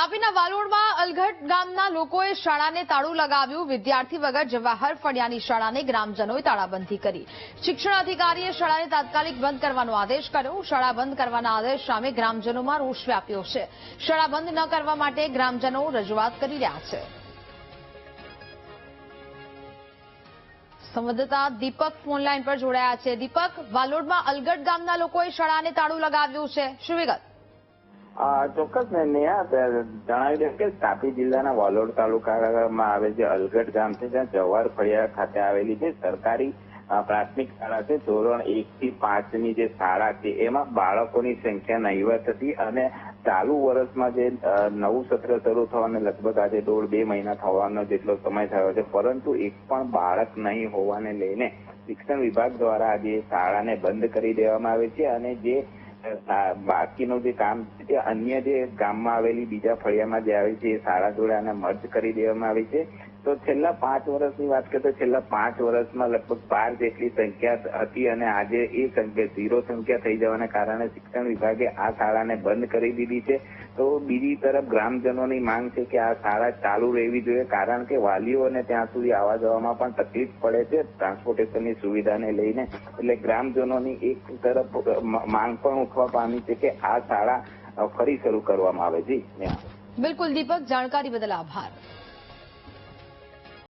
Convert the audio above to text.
તાપીના વાલોડમાં અલઘટ ગામના લોકોએ શાળાને તાળું લગાવ્યું. વિદ્યાર્થી વગર જવાહર ફળિયાની શાળાને ગ્રામજનોએ તાળાબંધી કરી. શિક્ષણ અધિકારીએ શાળાને તાત્કાલિક બંધ કરવાનો આદેશ કર્યો. શાળા બંધ કરવાના આદેશ સામે ગ્રામજનોમાં રોષ વ્યાપ્યો છે. શાળા બંધ ન કરવા માટે ગ્રામજનો રજૂઆત કરી રહ્યા છે. સંવાદદાતા દીપક ફોનલાઈન પર જોડાયા છે. દીપક, વાલોડમાં અલગટ ગામના લોકોએ શાળાને તાળું લગાવ્યું છે. શું વિગત? ચોક્કસ નેહા જણાવી દઉં કે તાપી જિલ્લાના વાલોડ તાલુકામાં આવે છે અલગટ ગામ છે, જ્યાં જવાહર ફળિયા ખાતે આવેલી છે સરકારી પ્રાથમિક શાળા છે, ધોરણ એક થી પાંચની જે શાળા છે, એમાં બાળકોની સંખ્યા નહીવત હતી અને ચાલુ વર્ષમાં જે નવું સત્ર શરૂ થવાને લગભગ આજે દોઢ બે મહિના થવાનો જેટલો સમય થયો છે, પરંતુ એક પણ બાળક નહીં હોવાને લઈને શિક્ષણ વિભાગ દ્વારા આજે શાળાને બંધ કરી દેવામાં આવે છે અને જે બાકીનું જે કામ છે અન્ય જે ગામમાં આવેલી બીજા ફળિયામાં જે આવે છે, એ શાળા જોડે મર્જ કરી દેવામાં આવી છે. તો છેલ્લા પાંચ વર્ષની વાત કરીએ છેલ્લા પાંચ વર્ષમાં લગભગ બાર જેટલી સંખ્યા હતી અને આજે એ સંખ્યા ઝીરો સંખ્યા થઈ જવાના કારણે શિક્ષણ વિભાગે આ શાળાને બંધ કરી દીધી છે. તો બીજી તરફ ગ્રામજનોની માંગ છે કે આ શાળા ચાલુ રહેવી જોઈએ, કારણ કે વાલીઓને ત્યાં સુધી આવવા જવામાં પણ તકલીફ પડે છે ટ્રાન્સપોર્ટેશનની સુવિધાને લઈને. એટલે ગ્રામજનોની એક તરફ માંગ પણ ઉઠવા પામી છે કે આ શાળા ફરી શરૂ કરવામાં આવે જી બિલકુલ દીપક જાણકારી બદલ આભાર.